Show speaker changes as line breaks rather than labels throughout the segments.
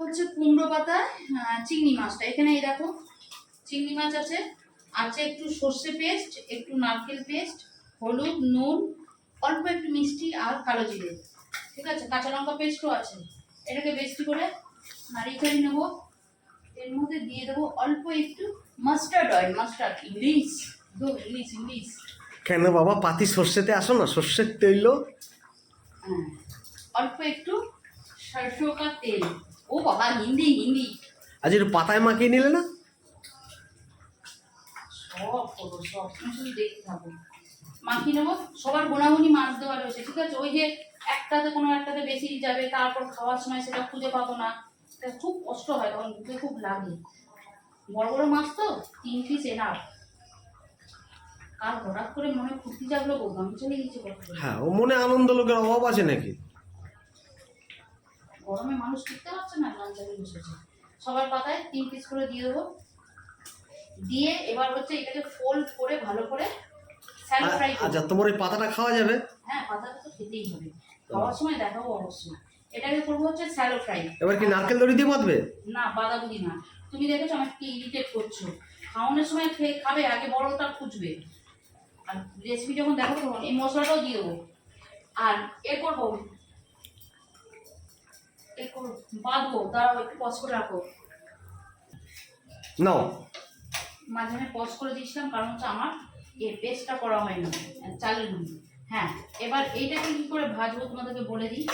হচ্ছে কুমড়ো পাতা চিংড়ি মাছটা। এখানে এই দেখো চিংড়ি মাছ আছে। আছে একটু সর্ষে পেস্ট একটু নারকেল পেস্ট হলুদ নুন অল্প একটু মিষ্টি আর কালো জিরে। ঠিক আছে? কাঁচা লঙ্কা পেস্টও আছে। এটাকে বেশি করে নাড়িয়ে চাড়িয়ে নেব। এর মধ্যে দিয়ে দেবো অল্প একটু মাস্টার্ড অয়েল মাস্টার্ড ইংলিশ। দো ইংলিশ ইংলিশ।
কেন বাবা? পাতি সর্ষেতে আসো না? সর্ষের তৈল
হ্যাঁ। অল্প একটু সরষে তেল। ও বাবা হিন্দি হিন্দি।
আজ একটু পাতায় মাখিয়ে নিলে না?
সব করব সব তুমি শুধু দেখতে থাকো মাখিয়ে নেব সবার গোনাগুনি মাছ দেওয়া রয়েছে ঠিক আছে? ওই যে একটাতে কোনো একটাতে বেশি যাবে তারপর খাওয়ার সময় সেটা খুঁজে পাবো না। এটা খুব কষ্ট হয় তখন বুকে খুব লাগে। বড় বড় মাছ তো তিন পিস এনার কাল হঠাৎ করে মনে ফুর্তি জাগলো আমি চলে গেছি
হ্যাঁ ও মনে আনন্দ লোকের অভাব আছে নাকি?
গরমে মানুষ টিকতে পারছে না লাল চালিয়ে বসেছে। সবার পাতায় তিন পিস করে দিয়ে দেবো। দিয়ে এবার হচ্ছে এটাকে ফোল্ড করে ভালো করে ফ্রাই
আচ্ছা তোমার ওই পাতাটা খাওয়া যাবে?
হ্যাঁ পাতাটা তো খেতেই হবে। খাওয়ার সময় দেখাবো অবশ্যই। এটাকে করব হচ্ছে স্যালো ফ্রাই
এবার কি নারকেল দড়ি দিয়ে বাঁধবে?
না বাঁধাকপি না? তুমি দেখেছ আমাকে ইরিটেট করছ? খাওয়ানোর সময় খেয়ে খাবে আগে বড়টা খুঁজবে। আর রেসিপি যখন দেখাবো তখন এই মশলাটাও দিয়ে দেবো। আর এ করব এ করব বাঁধবো তারাও একটু পজ করে রাখো
নাও
মাঝে মাঝে পজ করে দিয়েছিলাম কারণ হচ্ছে আমার এ পেস্টটা করা হয়নি চালের গুঁড়ি। হ্যাঁ এবার এইটাকে কী করে ভাজবো তোমাদেরকে বলে দিই?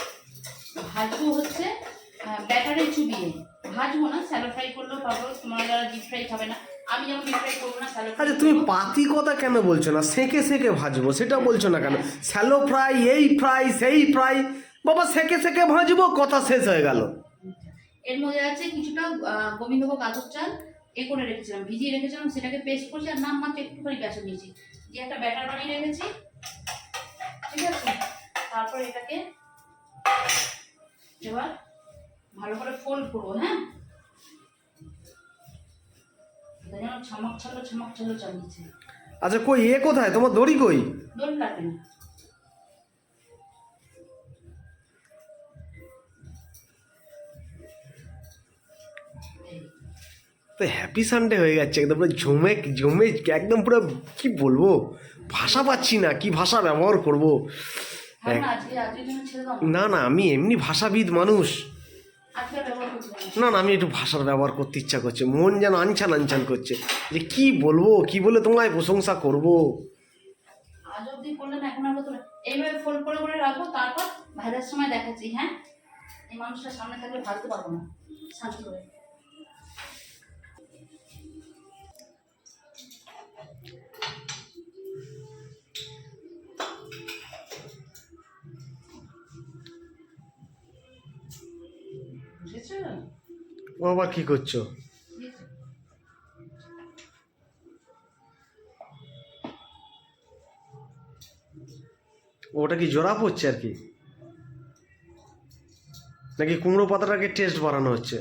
ভাজবো হচ্ছে ব্যাটারে চুবিয়ে। ভাজবো না স্যালো ফ্রাই করলেও পাবো তোমরা যারা ডিপ ফ্রাই খাবে না আমি যেমন ডিপ ফ্রাই করব না স্যালো
আচ্ছা তুমি পাতি কথা কেন বলছো না? সেকে সেকে ভাজবো সেটা বলছো না কেন? স্যালো ফ্রাই এই ফ্রাই সেই ফ্রাই বাবা সেকে সেকে ভাজবো কথা শেষ হয়ে গেল।
এর মধ্যে আছে কিছুটা গোবিন্দভোগ আতপ চাল এ করে রেখেছিলাম ভিজিয়ে রেখেছিলাম সেটাকে পেস্ট করছি আর নাম মাত্র একটুখানি বেসন নিয়েছি দিয়ে একটা ব্যাটার বানিয়ে রেখেছি ঠিক আছে? তারপর এটাকে এবার ভালো করে ফোল্ড করব হ্যাঁ?
আচ্ছা কই এ কোথায়? তোমার দড়ি কই?
দোল লাগে না।
তো হ্যাপি সানডে হয়ে যাচ্ছে একদম পুরো জমে জমে একদম পুরো কি বলব? ভাষা পাচ্ছি না কি ভাষা ব্যবহার করব?
হ্যাঁ না না।
আমি এমনি ভাষাবিদ মানুষ।
না।
না আমি একটু ভাষার ব্যবহার করতে ইচ্ছা করছে মন যেন আনছান আনছান করছে যে কি বলব কি বলে তোমায় প্রশংসা করব?
এইভাবে ফোল্ড করে করে রাখব তারপর ভাজার সময় দেখাচ্ছি হ্যাঁ? এই মানুষটা সামনে থাকলে ভাজতে পারব না। শান্তি করে
ও আবার কি করছ? ওটা কি জোড়া পড়ছে আর কি? নাকি কুমড়ো পাতাটাকে টেস্ট বাড়ানো হচ্ছে?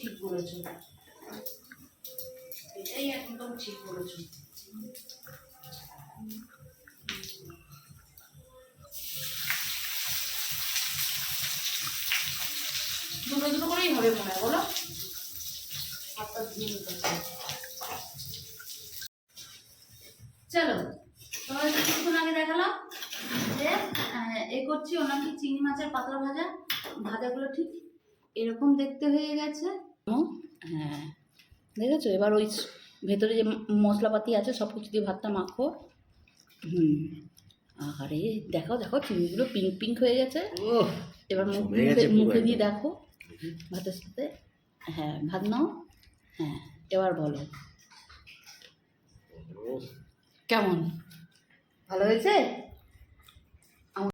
ঠিক বলেছ এটাই একদম ঠিক করেই হবে মনে হয় বলো? হাতটা ধুয়ে নিতে হবে। চলো তোমাদের কিছুক্ষণ আগে দেখালাম যে এ করছি ওর নাম কি? চিংড়ি মাছের পাতলা ভাজা। ভাজাগুলো ঠিক এরকম দেখতে হয়ে গেছে। হ্যাঁ। দেখেছ? এবার ওই ভেতরে যে মশলাপাতি আছে সব কিছু দিয়ে ভাতটা মাখো। হুম। আরে দেখো দেখো চিংড়িগুলো পিঙ্ক পিঙ্ক হয়ে গেছে।
ওহ
এবার মুখ মুখে দিয়ে। দেখো। ভাতের সাথে হ্যাঁ ভাত নাও হ্যাঁ এবার বলো। কেমন? ভালো হয়েছে?